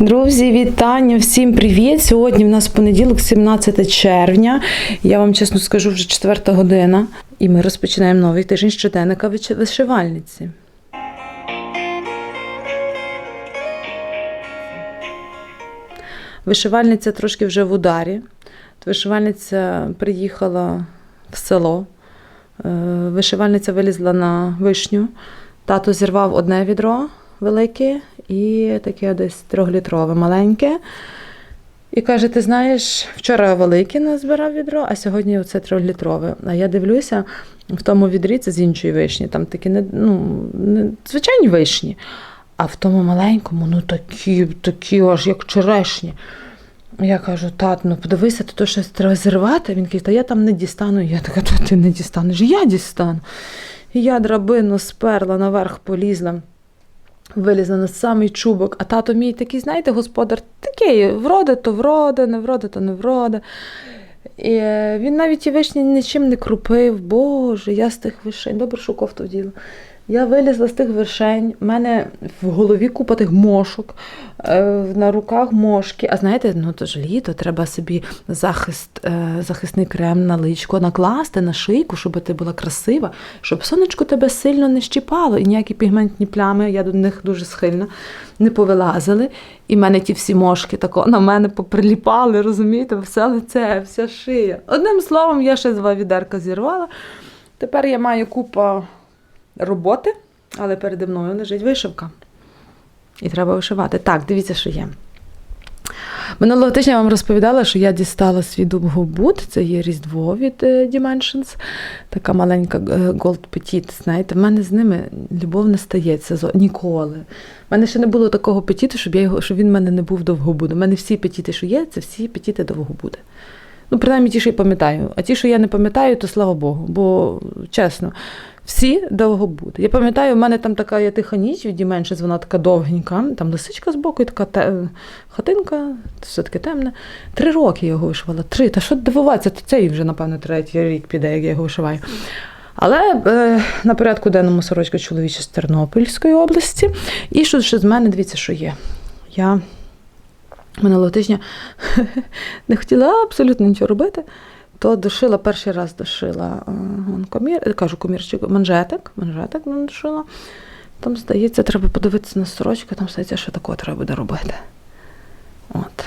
Друзі, вітання, всім привіт! Сьогодні в нас понеділок, 17 червня. Я вам чесно скажу, вже четверта година. І ми розпочинаємо новий тиждень щоденника вишивальниці. Вишивальниця трошки вже в ударі. Вишивальниця приїхала в село. Е, Вишивальниця вилізла на вишню. Тато зірвав одне відро велике і таке десь трьохлітрове маленьке. І каже: ти знаєш, вчора велике назбирав відро, а сьогодні оце трьохлітрове. А я дивлюся, в тому відрі це з іншої вишні. Там такі не, ну, не звичайні вишні. А в тому маленькому, ну такі, такі аж як черешні. Я кажу, тат, ну подивися, то, щось треба зірвати. Він каже, та я там не дістану. Я така, то ти не дістанеш, я дістану. І я драбину сперла, наверх полізла, вилізла на самий чубок, а тато мій такий, знаєте, господар, такий, вроде то вроде, не вроде, то не вроде. І е, він навіть і вишні нічим не крупив. Боже, я з тих вишень, добре, що кофту вділа. Я вилізла з тих вишень, в мене в голові купа тих мошок, е, на руках мошки. А знаєте, ну то ж літо, треба собі захист, е, захисний крем на личко накласти на шийку, щоб ти була красива, щоб сонечко тебе сильно не щіпало, і ніякі пігментні плями, я до них дуже схильна, не повилазили. І в мене ті всі мошки тако на мене поприліпали, розумієте, все лице, вся шия. Одним словом, я ще два відерка зірвала. Тепер я маю купа роботи, але переді мною лежить вишивка. І треба вишивати. Так, дивіться, що є. Минулого тижня я вам розповідала, що я дістала свій дуб Гобут, це є Різдво від е, Dimensions, така маленька е, Gold Petit. Знаєте, в мене з ними любов не стається ніколи. У мене ще не було такого петіту, щоб, я його, щоб він в мене не був довгобуд. У мене всі петіти, що є, це всі петіти довгобуди. Ну, принаймні ті, що я пам'ятаю. А ті, що я не пам'ятаю, то слава Богу. Бо чесно, всі довгобуди. Я пам'ятаю, у мене там така є тиха ніч від Dimensions, вона така довгенька, там лисичка збоку і така те... хатинка, все таке темне. Три роки я його вишивала. Три. Та що дивуватися, то цей вже, напевно, третій рік піде, як я його вишиваю. Але е, на порядку денному сорочка чоловіча з Тернопільської області. І що ще з мене, дивіться, що є. Я минулого тижня не хотіла абсолютно нічого робити, то дошила перший раз дошила е, комір, е, кажу комірчик, манжетик, манжетик дошила. Там, здається, треба подивитися на сорочку, там здається, що такого треба буде робити. От.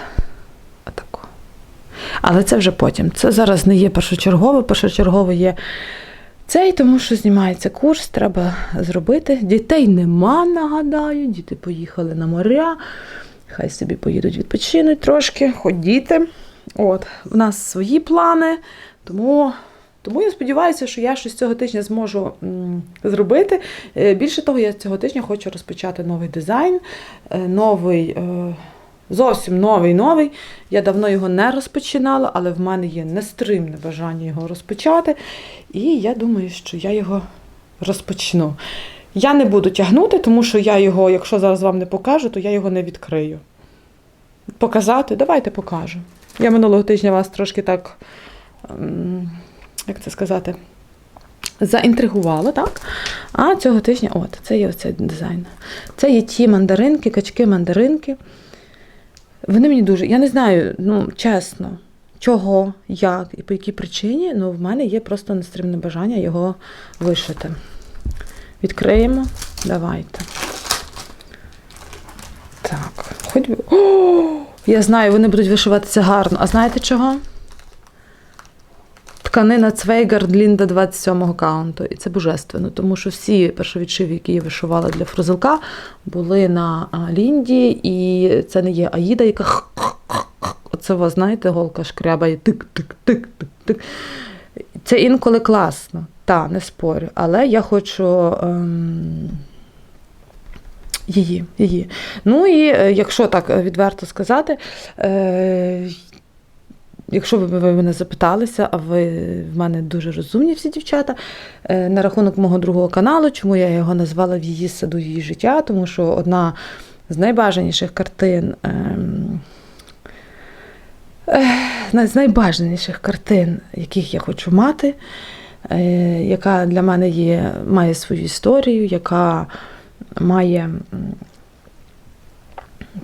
Отако. Але це вже потім. Це зараз не є першочергове, першочергове є цей, тому що знімається курс, треба зробити. Дітей нема, нагадаю, діти поїхали на моря. Хай собі поїдуть відпочинуть трошки, ходіти. От, у нас свої плани, тому, тому я сподіваюся, що я щось цього тижня зможу зробити. Е, Більше того, я цього тижня хочу розпочати новий дизайн, е, новий, е, зовсім новий новий. Я давно його не розпочинала, але в мене є нестримне бажання його розпочати. І я думаю, що я його розпочну. Я не буду тягнути, тому що я його, якщо зараз вам не покажу, то я його не відкрию. Показати? Давайте покажу. Я минулого тижня вас трошки так, ем, як це сказати, заінтригувала, так? А цього тижня, от, це є оцей дизайн. Це є ті мандаринки, качки-мандаринки. Вони мені дуже. Я не знаю, ну, чесно, чого, як і по якій причині, але в мене є просто нестримне бажання його вишити. Відкриємо. Давайте. Так, хоч би. О, я знаю, вони будуть вишиватися гарно. А знаєте чого? Тканина Цвейгард Лінда 27-го каунту. І це божественно, тому що всі першовідшиви, які я вишивала для фрузелка, були на Лінді, і це не є Аїда, яка. Оце, ви знаєте, голка шкрябає тик-тик-тик-тик-тик. Це інколи класно, та, не спорю. Але я хочу. Ем... Її, її. Ну і е, якщо так е, відверто сказати, е, якщо ви, ви мене запиталися, а ви в мене дуже розумні всі дівчата, е, на рахунок мого другого каналу, чому я його назвала в її саду її життя, тому що одна з найбажаніших картин. ем, е, з найбажаніших картин, яких я хочу мати, е, яка для мене є, має свою історію, яка має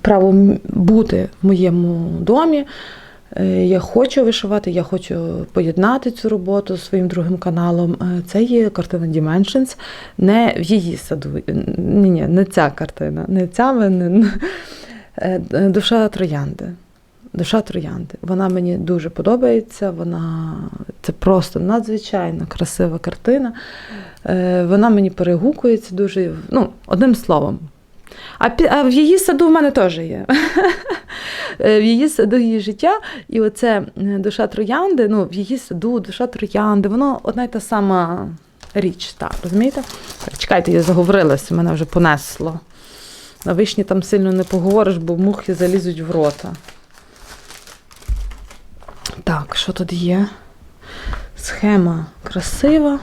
право бути в моєму домі. Е, Я хочу вишивати, я хочу поєднати цю роботу зі своїм другим каналом. Е, Це є картина Dimensions, не в її саду. Ні, ні, не ця картина, не ця не, е, душа троянди. Душа троянди. Вона мені дуже подобається. Вона це просто надзвичайно красива картина. Е, Вона мені перегукується дуже, ну, одним словом. А, а в її саду в мене теж є. Е, В її саду її життя, і оце е, душа троянди, ну, в її саду, душа троянди, воно одна й та сама річ, так, розумієте? Чекайте, я заговорилася, мене вже понесло. На вишні там сильно не поговориш, бо мухи залізуть в рота. Так, що тут є? Схема красива.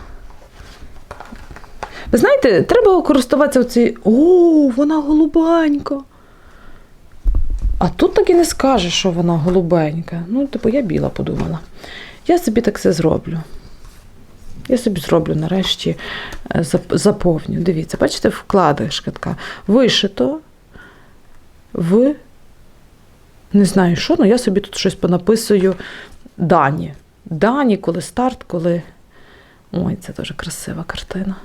Ви знаєте, треба користуватися оці. О, вона голубенька. А тут так і не скажеш, що вона голубенька. Ну, типу, я біла подумала. Я собі так все зроблю. Я собі зроблю нарешті е, заповню. Дивіться, бачите, вкладишка така. Вишито в. Не знаю що, але я собі тут щось понаписую дані. Дані, коли старт, коли. Ой, це дуже красива картина.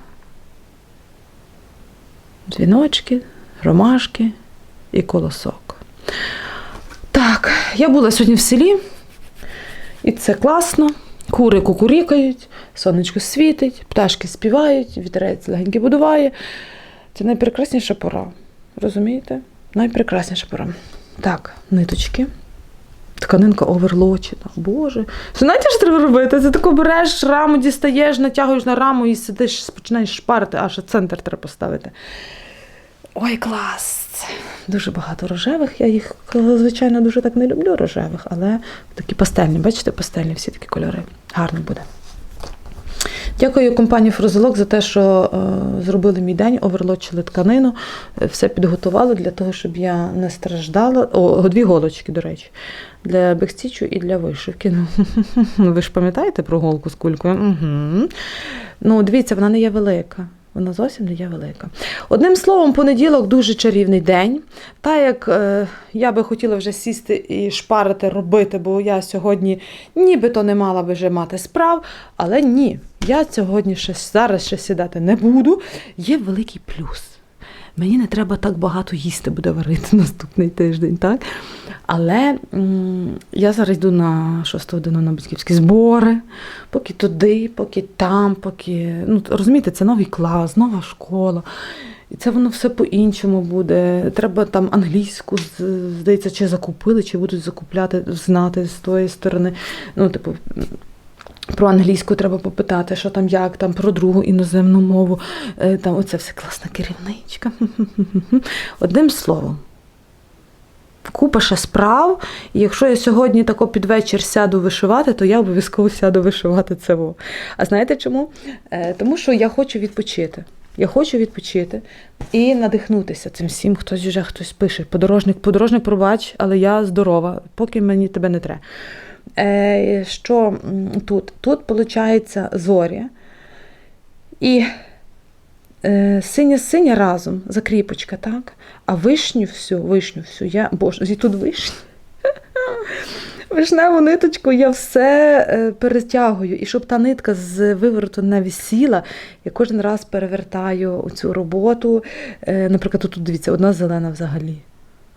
Дзвіночки, ромашки і колосок. Так, я була сьогодні в селі, і це класно. Кури кукурікають, сонечко світить, пташки співають, вітерець легенький будуває. Це найпрекрасніша пора. Розумієте? Найпрекрасніша пора. Так, ниточки. Тканинка оверлочена. Боже. Знаєте, що треба робити? Це таку береш раму, дістаєш, натягуєш на раму і сидиш, починаєш шпарити, аж центр треба поставити. Ой, клас! Дуже багато рожевих. Я їх, звичайно, дуже так не люблю рожевих, але такі пастельні. Бачите, пастельні всі такі кольори. Гарно буде. Дякую компанії Фрозелок за те, що е, зробили мій день, оверлочили тканину, е, все підготували для того, щоб я не страждала. О, дві голочки, до речі, для бекстічу і для вишивки. Ну, ви ж пам'ятаєте про голку з кулькою? Угу. Ну, дивіться, вона не є велика. Вона зовсім не є велика. Одним словом, понеділок дуже чарівний день. Та як е, я би хотіла вже сісти і шпарити, робити, бо я сьогодні нібито не мала би вже мати справ, але ні, я сьогодні ще зараз ще сідати не буду. Є великий плюс. Мені не треба так багато їсти буде варити наступний тиждень, так? Але м, я зараз йду на 6 годину на батьківські збори, поки туди, поки там, поки. Ну, розумієте, це новий клас, нова школа. І це воно все по-іншому буде. Треба там англійську, здається, чи закупили, чи будуть закупляти, знати з тої сторони. Ну, типу, про англійську треба попитати, що там, як там, про другу іноземну мову. Е, Там оце все класна керівничка. Одним словом, купа ще справ. І якщо я сьогодні тако під вечір сяду вишивати, то я обов'язково сяду вишивати це. А знаєте чому? Е, Тому що я хочу відпочити. Я хочу відпочити і надихнутися цим всім. Хтось вже хтось пише. Подорожник, подорожник, пробач, але я здорова, поки мені тебе не треба. Е, що тут? Тут, виходить, зорі. І е, синя-синя разом, закріпочка, так? А вишню всю, вишню всю, я. Боже, і тут вишня. Вишневу ниточку я все е, перетягую. І щоб та нитка з вивороту не висіла, я кожен раз перевертаю цю роботу. Наприклад, тут дивіться, одна зелена взагалі.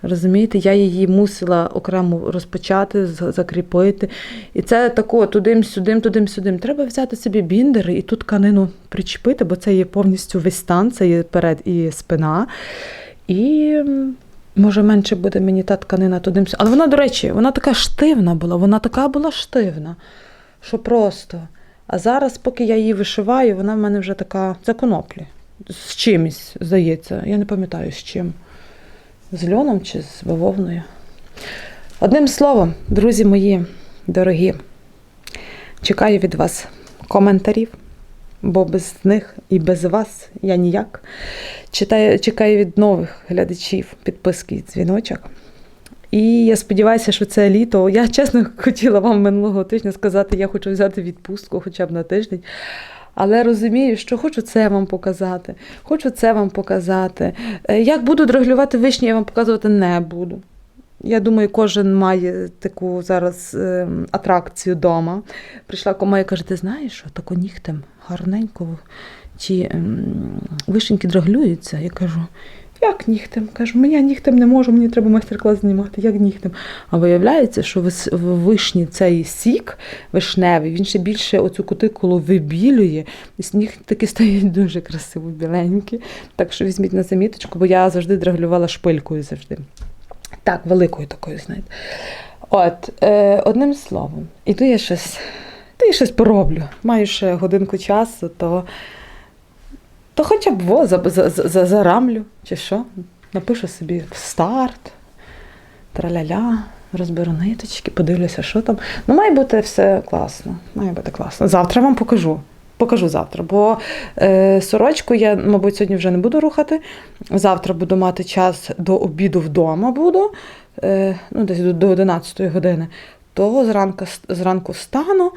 Розумієте, я її мусила окремо розпочати, закріпити. І це тако тудим-сюдим, тудим-сюдим. Треба взяти собі біндери і тут тканину причепити, бо це є повністю весь стан, це є перед і спина. І може менше буде мені та тканина тудим. Але вона, до речі, вона така штивна була, вона така була штивна, що просто. А зараз, поки я її вишиваю, вона в мене вже така це коноплі. З чимось, здається. Я не пам'ятаю з чим. З льоном чи з бавовною. Одним словом, друзі мої дорогі, чекаю від вас коментарів, бо без них і без вас я ніяк. Читаю, чекаю від нових глядачів підписки і дзвіночок. І я сподіваюся, що це літо. Я чесно хотіла вам минулого тижня сказати, я хочу взяти відпустку хоча б на тиждень. Але розумію, що хочу це вам показати, хочу це вам показати. Е, Як буду дроглювати вишні, я вам показувати не буду. Я думаю, кожен має таку зараз е, атракцію вдома. Прийшла кома і каже: ти знаєш, що тако нігтем гарненько ті е, вишеньки драглюються. Я кажу, як нігтем? Кажу, «Мені я нігтем не можу, мені треба майстер-клас знімати. Як нігтем? А виявляється, що в вишні цей сік вишневий, він ще більше оцю кутикулу вибілює, і сніг таки стають дуже красиво біленькі. Так що візьміть на заміточку, бо я завжди драглювала шпилькою завжди. Так, великою такою, знаєте. От, е, одним словом, іду я щось, то я щось пороблю. Маю ще годинку часу, то, то хоча б во, за, за, за, зарамлю, чи що. Напишу собі старт, траля-ля, розберу ниточки, подивлюся, що там. Ну, має бути все класно. Має бути класно. Завтра вам покажу. Покажу завтра, бо е, сорочку я, мабуть, сьогодні вже не буду рухати. Завтра буду мати час до обіду вдома буду, е, ну, десь до, до 11 години. То зранку, зранку встану,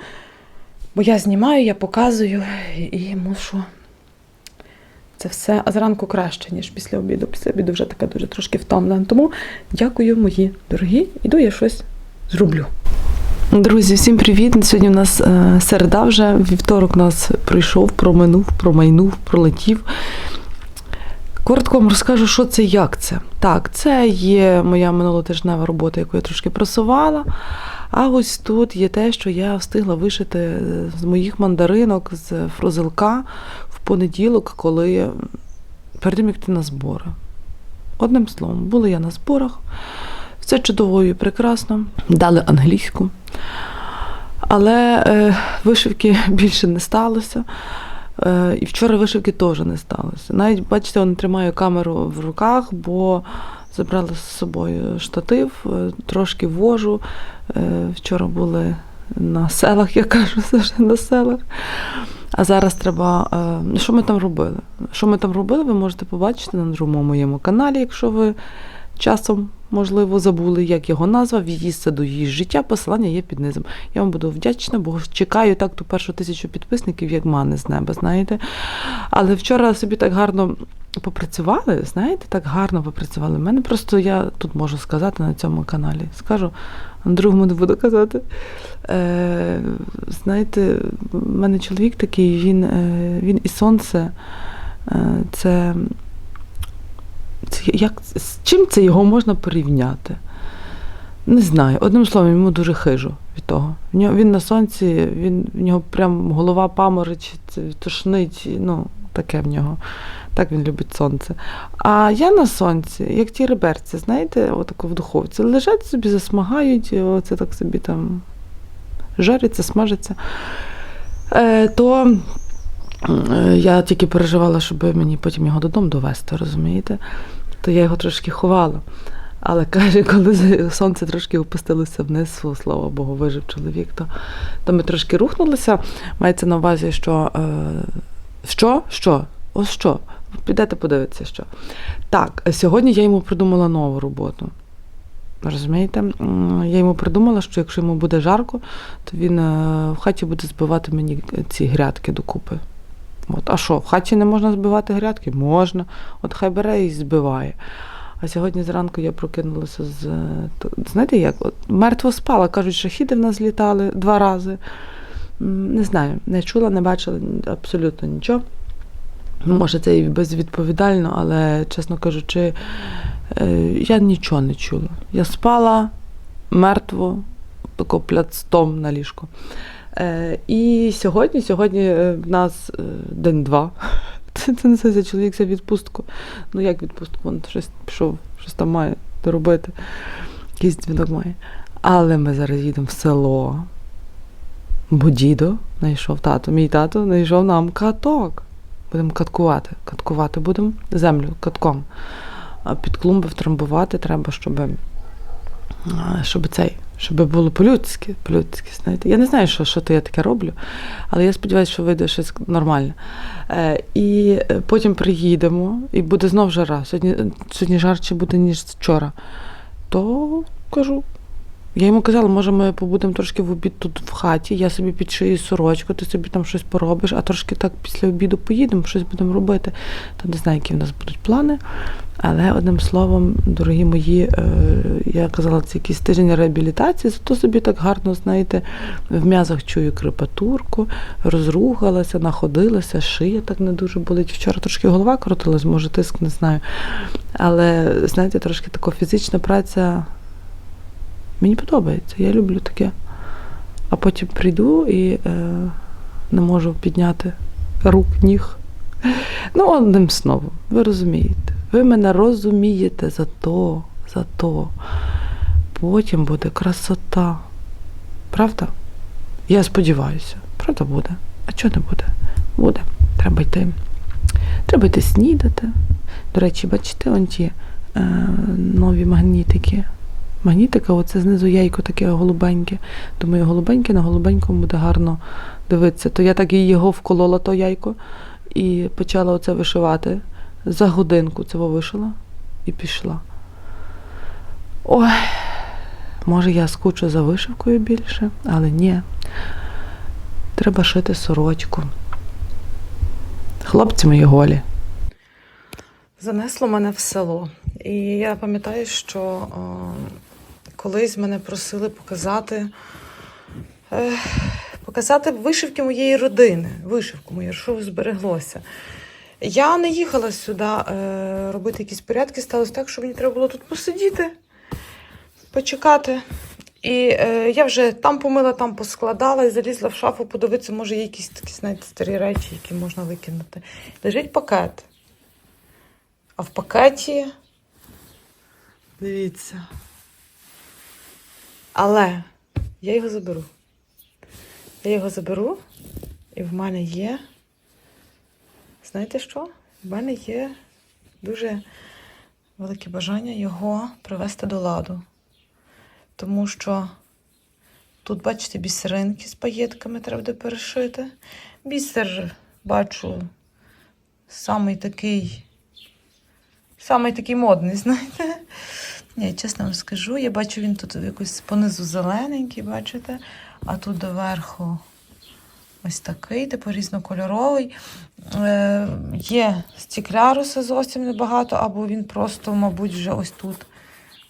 бо я знімаю, я показую і мушу. Це все, а зранку краще, ніж після обіду. Після обіду вже така дуже трошки втомлена. Тому дякую, мої дорогі. Іду я щось зроблю. Друзі, всім привіт! Сьогодні у нас е, середа вже. Вівторок нас прийшов, проминув, промайнув, пролетів. Коротко вам розкажу, що це, як це. Так, це є моя минулотижнева робота, яку я трошки просувала. А ось тут є те, що я встигла вишити з моїх мандаринок з фрозилка понеділок, коли перед тим, як йти на збори. Одним словом, була я на зборах. Все чудово і прекрасно. Дали англійську. Але е, вишивки більше не сталося. Е, і вчора вишивки теж не сталося. Навіть, бачите, не тримаю камеру в руках, бо забрала з собою штатив, е, трошки вожу. Е, вчора були на селах, я кажу, завжди на селах. А зараз треба. е, Що ми там робили? Що ми там робили, ви можете побачити на другому моєму каналі, якщо ви часом, можливо, забули, як його назва, в'їзд саду її життя, посилання є під низом. Я вам буду вдячна, бо чекаю так ту першу тисячу підписників, як мани з неба, знаєте. Але вчора собі так гарно попрацювали, знаєте, так гарно попрацювали. У мене просто я тут можу сказати на цьому каналі. Скажу, другому не буду казати. Е, знаєте, в мене чоловік такий, він, е, він і сонце. Е, це це як, з чим це його можна порівняти? Не знаю. Одним словом, йому дуже хижу від того. Він на сонці, він, в нього прям голова паморочить, тошнить, ну, таке в нього. Так він любить сонце. А я на сонці, як ті реберці, знаєте, отако в духовці, лежать собі, засмагають, оце так собі там жариться, смажиться. Е, то Е, Я тільки переживала, щоб мені потім його додому довести, розумієте? То я його трошки ховала. Але каже, коли сонце трошки опустилося вниз, слава Богу, вижив чоловік, то, то ми трошки рухнулися. Мається на увазі, що е, що? Що? Ось що? Підете подивитися, що. Так, сьогодні я йому придумала нову роботу. Розумієте? Я йому придумала, що якщо йому буде жарко, то він е, в хаті буде збивати мені ці грядки докупи. От, а що, в хаті не можна збивати грядки? Можна. От хай бере і збиває. А сьогодні зранку я прокинулася з. е, Знаєте як? От, мертво спала. Кажуть, шахіди в нас літали два рази. Не знаю, не чула, не бачила абсолютно нічого. Може, це і безвідповідально, але, чесно кажучи, е, я нічого не чула. Я спала мертво, тако пляцтом на ліжку. Е, і сьогодні, сьогодні е, в нас день-два. Це, це несеться чоловік за відпустку. Ну як відпустку? Він щось пішов, щось там має доробити. Якийсь дзвінок має. Але ми зараз їдемо в село. Бо дідо знайшов тато, мій тато знайшов нам каток. Будемо каткувати. Каткувати будемо землю катком. Під клумби втрамбувати треба, щоб, щоб цей, щоб було по-людськи, по-людськи, знаєте. Я не знаю, що, що то я таке роблю, але я сподіваюся, що вийде щось нормальне. Е, і е, потім приїдемо, і буде знов жара. Сьогодні, сьогодні жарче буде, ніж вчора. То кажу, Я йому казала, може, ми побудемо трошки в обід тут в хаті, я собі підшию сорочку, ти собі там щось поробиш, а трошки так після обіду поїдемо, щось будемо робити. Та не знаю, які в нас будуть плани. Але одним словом, дорогі мої, е, я казала, це якийсь тиждень реабілітації, зато собі так гарно, знаєте, в м'язах чую крепатурку, розрухалася, находилася, шия так не дуже болить. Вчора трошки голова крутилась, може, тиск, не знаю. Але, знаєте, трошки така фізична праця мені подобається, я люблю таке. А потім прийду і е, не можу підняти рук, ніг. Ну, одним словом, ви розумієте. Ви мене розумієте за то, за то. Потім буде красота. Правда? Я сподіваюся, правда буде. А чого не буде? Буде. Треба йти. Треба йти снідати. До речі, бачите, он ті е, нові магнітики. Магнітика, оце знизу яйко таке голубеньке. Думаю, голубеньке на голубенькому буде гарно дивитися. То я так і його вколола, то яйко, і почала оце вишивати. За годинку цього вишила і пішла. Ой, може, я скучу за вишивкою більше, але ні. Треба шити сорочку. Хлопці мої голі. Занесло мене в село. І я пам'ятаю, що е, колись мене просили показати, показати вишивки моєї родини. Вишивку мою, що збереглося. Я не їхала сюди е, робити якісь порядки. Сталося так, що мені треба було тут посидіти, почекати. І е, я вже там помила, там поскладала і залізла в шафу подивитися, може, є якісь такі, знаєте, старі речі, які можна викинути. Лежить пакет. А в пакеті. Дивіться. Але я його заберу. Я його заберу, і в мене є. Знаєте що? В мене є дуже велике бажання його привести до ладу. Тому що тут, бачите, бісеринки з паєтками треба буде перешити. Бісер, бачу, самий такий Самий такий модний, знаєте. Ні, чесно вам скажу, я бачу, він тут якось понизу зелененький, бачите, а тут доверху ось такий, типу різнокольоровий. Е, є стікляруса зовсім небагато, або він просто, мабуть, вже ось тут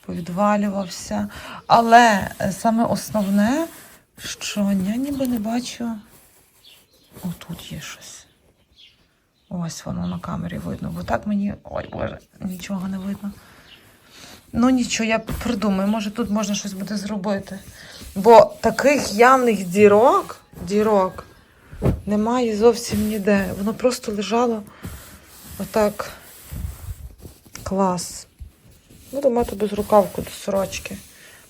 повідвалювався. Але саме основне, що я ніби не бачу. Отут є щось. Ось воно на камері видно, бо так мені. Ой, Боже, нічого не видно. Ну нічого, я придумаю, може тут можна щось буде зробити. Бо таких явних дірок, дірок немає зовсім ніде. Воно просто лежало отак. Клас. Буду мати безрукавку до сорочки.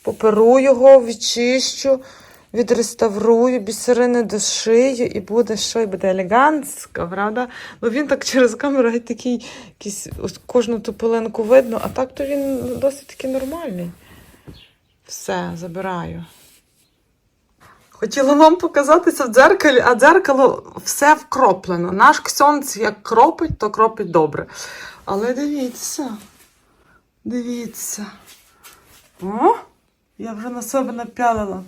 Поперу його, відчищу, відреставрую, бісерини дошию і буде що, і буде елегантська, правда? Ну він так через камеру геть такий, якийсь, ось кожну тополинку видно, а так то він досить таки нормальний. Все, забираю. Хотіла вам показатися в дзеркалі, а дзеркало все вкроплено. Наш ксьонц як кропить, то кропить добре. Але дивіться, дивіться. О, я вже на себе напялила.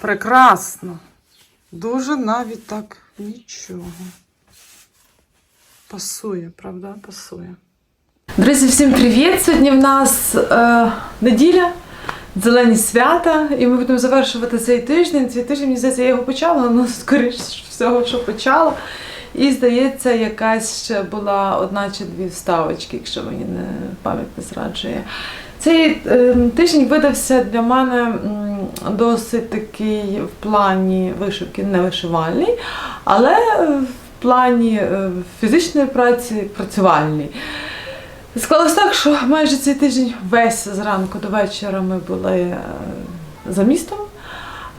Прекрасно. Дуже навіть так нічого. Пасує, правда? Пасує. Друзі, всім привіт! Сьогодні в нас е, неділя, зелені свята, і ми будемо завершувати цей тиждень. Цей тиждень, мені здається, я його почала, але скоріш всього, що почала. І здається, якась ще була одна чи дві вставочки, якщо мені не пам'ять не зраджує. Цей е, тиждень видався для мене досить такий в плані вишивки не вишивальний, але в плані е, фізичної праці працювальний. Склалось так, що майже цей тиждень весь зранку до вечора ми були е, за містом.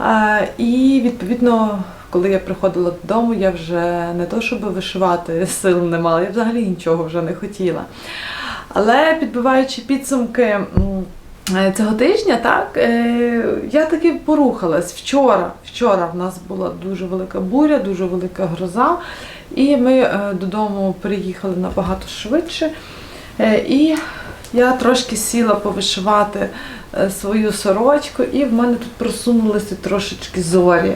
Е, І відповідно, коли я приходила додому, я вже не то, щоб вишивати сил не мала, я взагалі нічого вже не хотіла. Але підбиваючи підсумки е, цього тижня, так, е, я таки порухалась. Вчора, вчора в нас була дуже велика буря, дуже велика гроза, і ми е, додому приїхали набагато швидше. І я трошки сіла повишивати свою сорочку, і в мене тут просунулися трошечки зорі.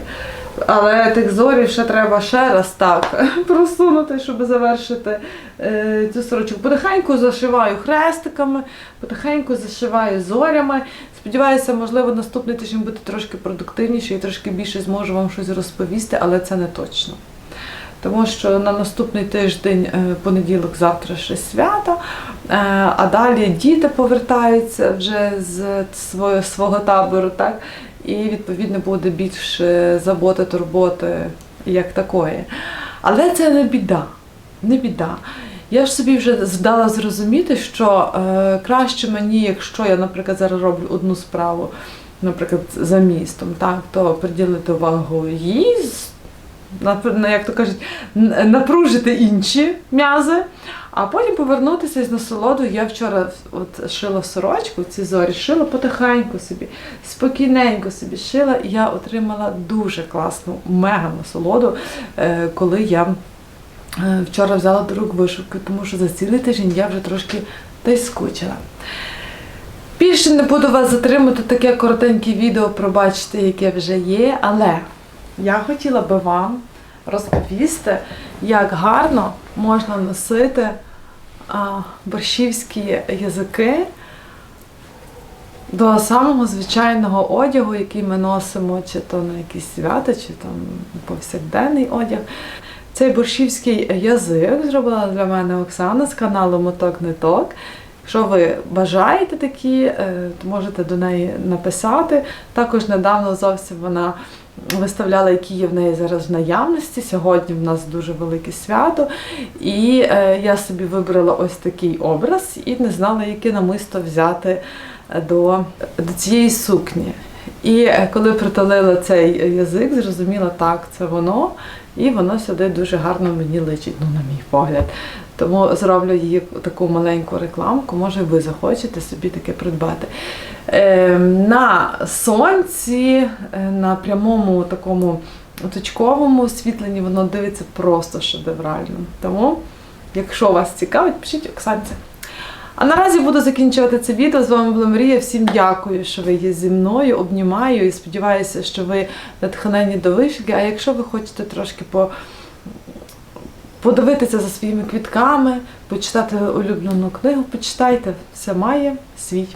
Але тих зорів ще треба ще раз так просунути, щоб завершити е, цю сорочку. Потихеньку зашиваю хрестиками, потихеньку зашиваю зорями. Сподіваюся, можливо, наступний тиждень буде трошки продуктивніше і трошки більше зможу вам щось розповісти, але це не точно. Тому що на наступний тиждень, е, понеділок, завтра ще свято, е, а далі діти повертаються вже з свого, табору, так? І відповідно буде більше заботи, турботи як такої. Але це не біда. Не біда. Я ж собі вже здала зрозуміти, що е, краще мені, якщо я, наприклад, зараз роблю одну справу, наприклад, за містом, так, то приділити увагу їй, на- як то кажуть, напружити інші м'язи, а потім повернутися з насолодою. Я вчора от шила сорочку, ці зорі, шила потихеньку собі, спокійненько собі шила, і я отримала дуже класну, мега насолоду, е, коли я е, вчора взяла до рук вишивку, тому що за цілий тиждень я вже трошки й скучила. Більше не буду вас затримати, таке коротеньке відео пробачте, яке вже є, але я хотіла би вам розповісти, як гарно можна носити борщівські язики до самого звичайного одягу, який ми носимо, чи то на якісь свята, чи там повсякденний одяг. Цей борщівський язик зробила для мене Оксана з каналу Моток Ниток. Якщо ви бажаєте такі, е, то можете до неї написати. Також недавно зовсім вона виставляла, які є в неї зараз в наявності. Сьогодні в нас дуже велике свято. І е, я собі вибрала ось такий образ і не знала, яке намисто взяти е, до, до цієї сукні. І е, коли притулила цей язик, зрозуміла, так, це воно, і воно сюди дуже гарно мені личить, ну, на мій погляд. Тому зроблю її таку маленьку рекламку, може ви захочете собі таке придбати. Е, на сонці, е, на прямому такому точковому освітленні воно дивиться просто шедеврально. Тому, якщо вас цікавить, пишіть Оксанці. А наразі буду закінчувати це відео. З вами була Марія. Всім дякую, що ви є зі мною. Обнімаю і сподіваюся, що ви натхнені до вишивки. А якщо ви хочете трошки по подивитися за своїми квітками, почитати улюблену книгу, почитайте, все має свій